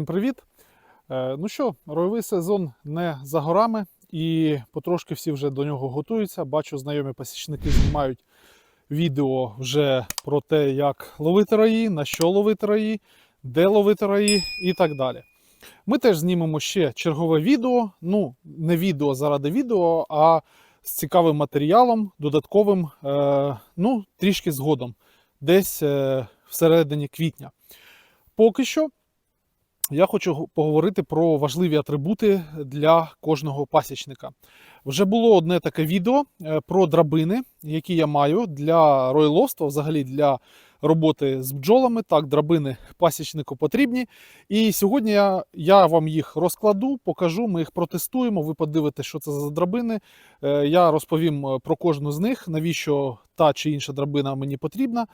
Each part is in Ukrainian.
Всім привіт! Е, Ну що, ройовий сезон не за горами, і потрошки всі вже до нього готуються. Бачу, знайомі пасічники знімають відео вже про те, як ловити рої, на що ловити рої, де ловити рої і так далі. Ми теж знімемо ще чергове відео. Ну, не відео заради відео, а з цікавим матеріалом, додатковим, е, ну, трішки згодом, десь е, всередині квітня. Поки що я хочу поговорити про важливі атрибути для кожного пасічника. Вже було одне таке відео е, про драбини, які я маю для ройловства, взагалі для роботи з бджолами. Так, драбини пасічнику потрібні. І сьогодні я, я вам їх розкладу, покажу, ми їх протестуємо. Ви подивитесь, що це за драбини. Е, Я розповім е, про кожну з них, навіщо та чи інша драбина мені потрібна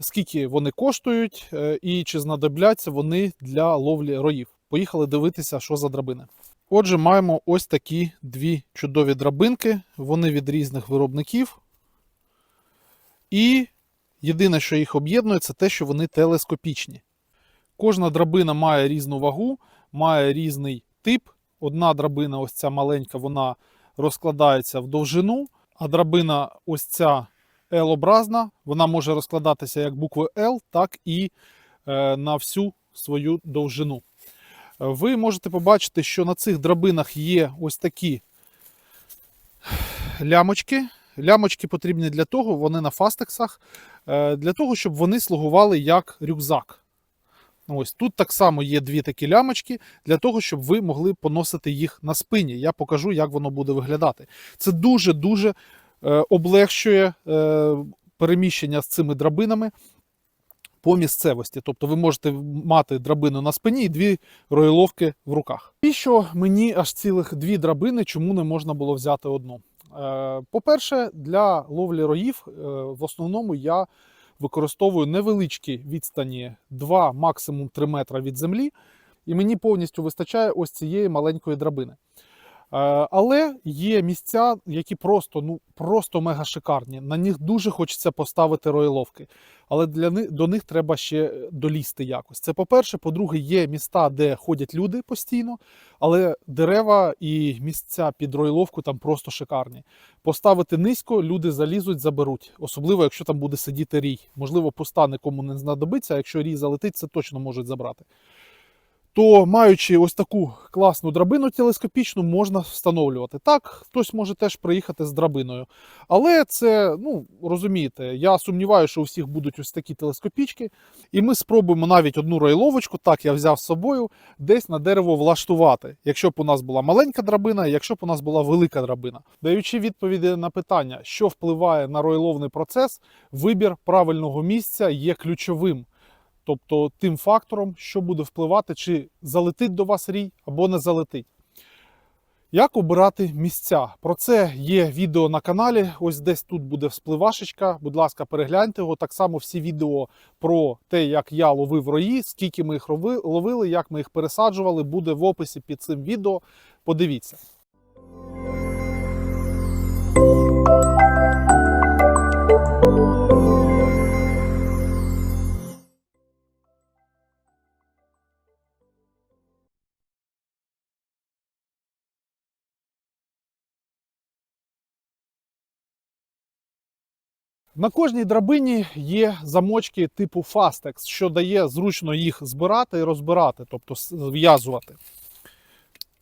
скільки вони коштують е, і чи знадобляться вони для ловлі роїв. Поїхали дивитися, що за драбини. Отже, маємо ось такі дві чудові драбинки. Вони від різних виробників. І єдине, що їх об'єднує, це те, що вони телескопічні. Кожна драбина має різну вагу, має різний тип. Одна драбина, ось ця маленька, вона розкладається в довжину, а драбина ось ця L-образна, вона може розкладатися як букви L, так і е, на всю свою довжину. Ви можете побачити, що на цих драбинах є ось такі лямочки. Лямочки потрібні для того, вони на фастексах, е, для того, щоб вони слугували як рюкзак. Ось тут так само є дві такі лямочки для того, щоб ви могли поносити їх на спині. Я покажу, як воно буде виглядати. Це дуже-дуже облегшує е, переміщення з цими драбинами по місцевості. Тобто ви можете мати драбину на спині і дві роїловки в руках. І що мені аж цілих дві драбини, чому не можна було взяти одну? Е, По-перше, для ловлі роїв е, в основному я використовую невеличкі відстані 2, максимум 3 метра від землі, і мені повністю вистачає ось цієї маленької драбини. Е, Але є місця, які просто, ну, просто мега шикарні. На них дуже хочеться поставити роїловки. Але для них, до них треба ще долізти якось. Це по-перше. По-друге, є міста, де ходять люди постійно, але дерева і місця під роїловку там просто шикарні. Поставити низько, люди залізуть, заберуть. Особливо, якщо там буде сидіти рій. Можливо, пуста нікому не знадобиться, а якщо рій залетить, це точно можуть забрати то маючи ось таку класну драбину телескопічну, можна встановлювати. Так, хтось може теж приїхати з драбиною. Але це, ну розумієте, я сумніваюся, що у всіх будуть ось такі телескопічки. І ми спробуємо навіть одну ройловочку, так я взяв з собою, десь на дерево влаштувати, якщо б у нас була маленька драбина, якщо б у нас була велика драбина. Даючи відповіді на питання, що впливає на ройловний процес, вибір правильного місця є ключовим. Тобто тим фактором, що буде впливати, чи залетить до вас рій або не залетить. Як обирати місця? Про це є відео на каналі. Ось десь тут буде вспливашечка. Будь ласка, перегляньте його. Так само всі відео про те, як я ловив рої, скільки ми їх ловили, як ми їх пересаджували, буде в описі під цим відео. Подивіться. На кожній драбині є замочки типу Fastex, що дає зручно їх збирати і розбирати, тобто зв'язувати.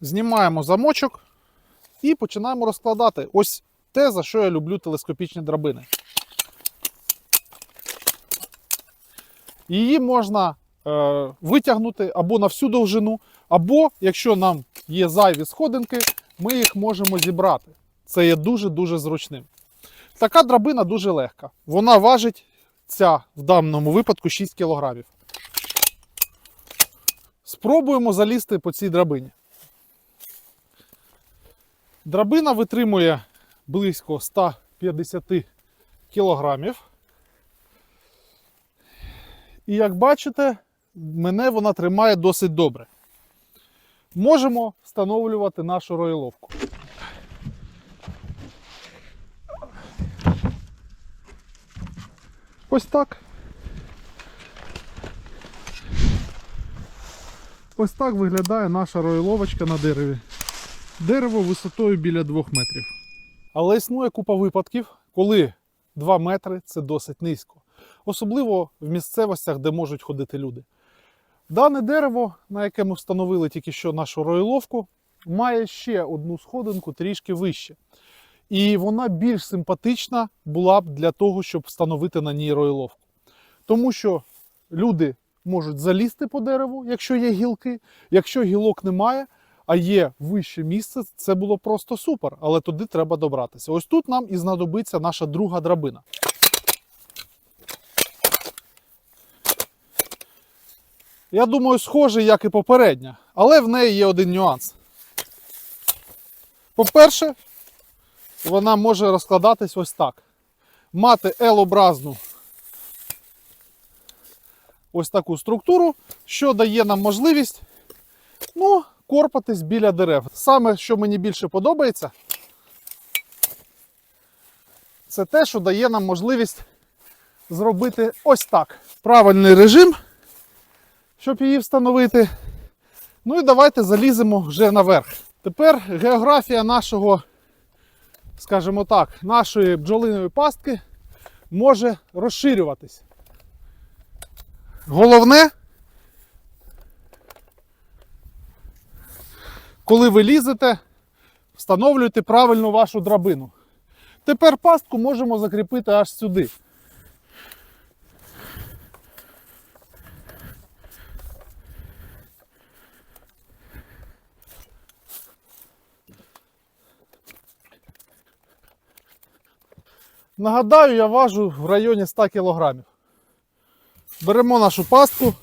Знімаємо замочок і починаємо розкладати. Ось те, за що я люблю телескопічні драбини. Її можна е, витягнути або на всю довжину, або, якщо нам є зайві сходинки, ми їх можемо зібрати. Це є дуже-дуже зручним. Така драбина дуже легка. Вона важить ця в даному випадку 6 кг. Спробуємо залізти по цій драбині. Драбина витримує близько 150 кг. І як бачите, мене вона тримає досить добре. Можемо встановлювати нашу роїловку. Ось так. Ось так виглядає наша ройловочка на дереві. Дерево висотою біля 2 метрів. Але існує купа випадків, коли 2 метри це досить низько. Особливо в місцевостях, де можуть ходити люди. Дане дерево, на яке ми встановили тільки що нашу ройловку, має ще одну сходинку трішки вище. І вона більш симпатична була б для того, щоб встановити на ній ройловку. Тому що люди можуть залізти по дереву, якщо є гілки. Якщо гілок немає, а є вище місце, це було просто супер. Але туди треба добратися. Ось тут нам і знадобиться наша друга драбина. Я думаю, схоже, як і попередня, але в неї є один нюанс. По-перше, вона може розкладатись ось так. Мати L-образну ось таку структуру, що дає нам можливість ну, корпатись біля дерев. Саме, що мені більше подобається, це те, що дає нам можливість зробити ось так. Правильний режим, щоб її встановити. Ну і давайте заліземо вже наверх. Тепер географія нашого, скажімо так, нашої бджолиної пастки може розширюватись. Головне, коли ви лізете, встановлюйте правильно вашу драбину. Тепер пастку можемо закріпити аж сюди. Нагадаю, я важу в районі 100 кілограмів. Беремо нашу пастку.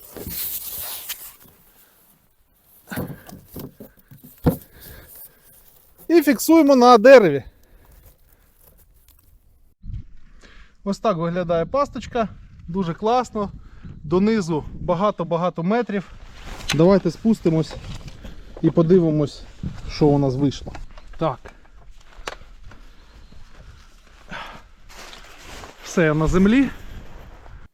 І фіксуємо на дереві. Ось так виглядає пасточка. Дуже класно. Донизу багато-багато метрів. Давайте спустимось і подивимось, що у нас вийшло. Так. Все на землі.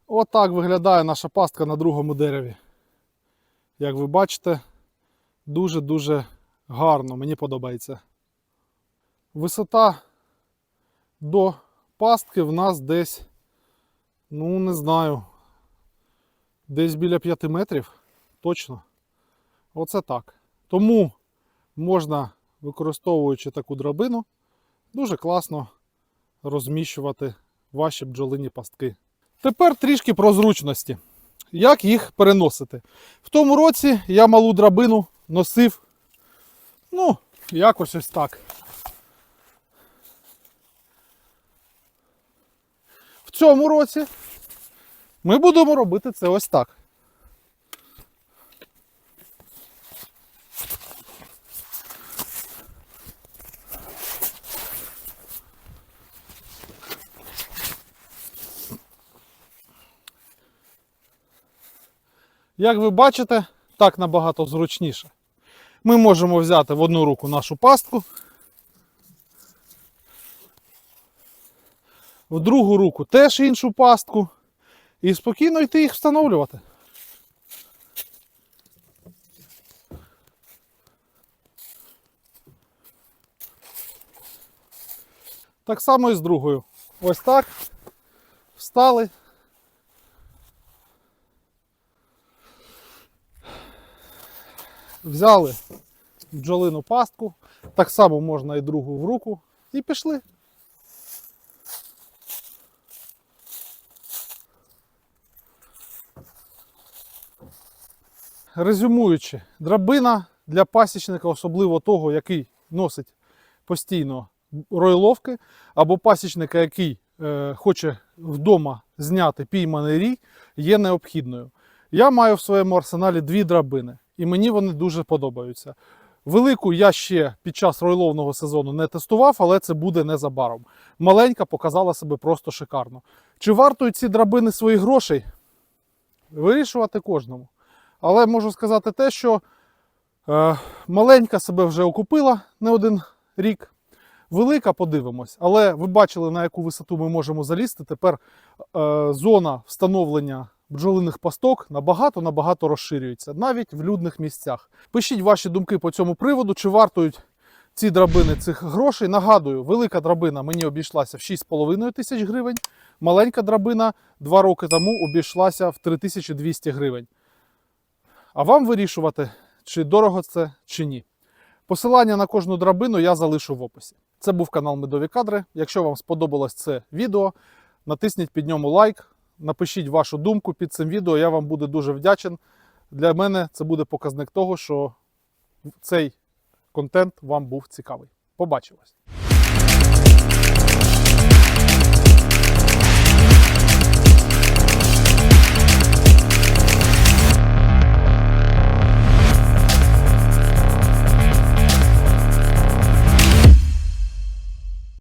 Отак виглядає наша пастка на другому дереві. Як ви бачите, дуже-дуже гарно, мені подобається. Висота до пастки в нас десь, ну не знаю, десь біля 5 метрів. Точно. Оце так. Тому можна, використовуючи таку драбину, дуже класно розміщувати ваші бджолині пастки. Тепер трішки про зручності. Як їх переносити? В тому році я малу драбину носив, ну, якось ось так. В цьому році ми будемо робити це ось так. Як ви бачите, так набагато зручніше. Ми можемо взяти в одну руку нашу пастку, в другу руку теж іншу пастку і спокійно йти їх встановлювати. Так само і з другою. Ось так. Встали. Взяли бджолину пастку, так само можна і другу в руку, і пішли. Резюмуючи, драбина для пасічника, особливо того, який носить постійно ройловки, або пасічника, який е, хоче вдома зняти пійманий рій, є необхідною. Я маю в своєму арсеналі дві драбини, і мені вони дуже подобаються. Велику я ще під час ройловного сезону не тестував, але це буде незабаром. Маленька показала себе просто шикарно. Чи вартують ці драбини своїх грошей? Вирішувати кожному. Але можу сказати те, що е, маленька себе вже окупила не один рік. Велика, подивимось. Але ви бачили, на яку висоту ми можемо залізти. Тепер е, зона встановлення бджолиних пасток набагато-набагато розширюється, навіть в людних місцях. Пишіть ваші думки по цьому приводу, чи вартують ці драбини цих грошей. Нагадую, велика драбина мені обійшлася в 6,5 тисяч гривень, маленька драбина два роки тому обійшлася в 3200 гривень. А вам вирішувати, чи дорого це, чи ні. Посилання на кожну драбину я залишу в описі. Це був канал Медові Кадри. Якщо вам сподобалось це відео, натисніть під ньому лайк, напишіть вашу думку під цим відео. Я вам буду дуже вдячен. Для мене це буде показник того, що цей контент вам був цікавий. Побачимось!